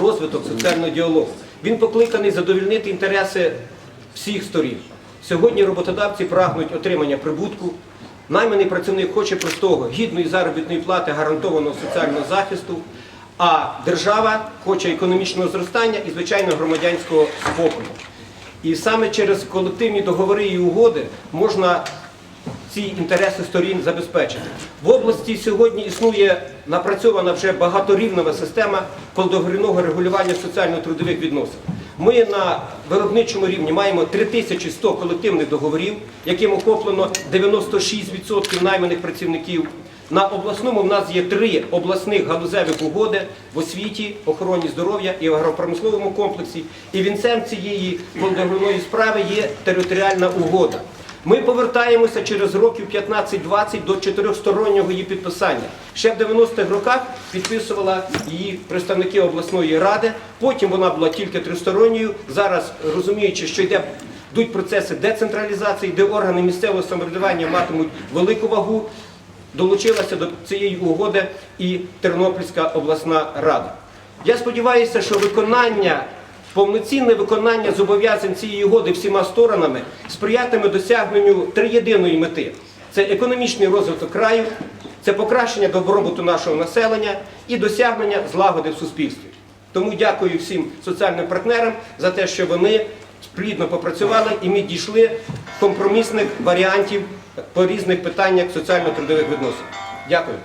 розвиток соціального діалогу. Він покликаний задовільнити інтереси всіх сторін. Сьогодні роботодавці прагнуть отримання прибутку. Найманий працівник хоче простого, гідної заробітної плати, гарантованого соціального захисту, а держава хоче економічного зростання і, звичайно, громадянського спокою. І саме через колективні договори і угоди можна ці інтереси сторін забезпечити. В області сьогодні існує напрацьована вже багаторівнева система договірного регулювання соціально-трудових відносин. Ми на виробничому рівні маємо 3100 колективних договорів, яким охоплено 96% найманих працівників. На обласному в нас є три обласних галузевих угоди в освіті, охороні здоров'я і агропромисловому комплексі. І вінцем цієї договірної справи є територіальна угода. Ми повертаємося через років 15-20 до чотирьохстороннього її підписання. Ще в 90-х роках підписувала її представники обласної ради. Потім вона була тільки тристоронньою. Зараз розуміючи, що йде йдуть процеси децентралізації, де органи місцевого самоврядування матимуть велику вагу. Долучилася до цієї угоди і Тернопільська обласна рада. Я сподіваюся, що виконання, повноцінне виконання зобов'язань цієї угоди всіма сторонами сприятиме досягненню триєдиної мети: це економічний розвиток краю, це покращення добробуту нашого населення і досягнення злагоди в суспільстві. Тому дякую всім соціальним партнерам за те, що вони плідно попрацювали і ми дійшли компромісних варіантів по різних питаннях соціально-трудових відносин. Дякую.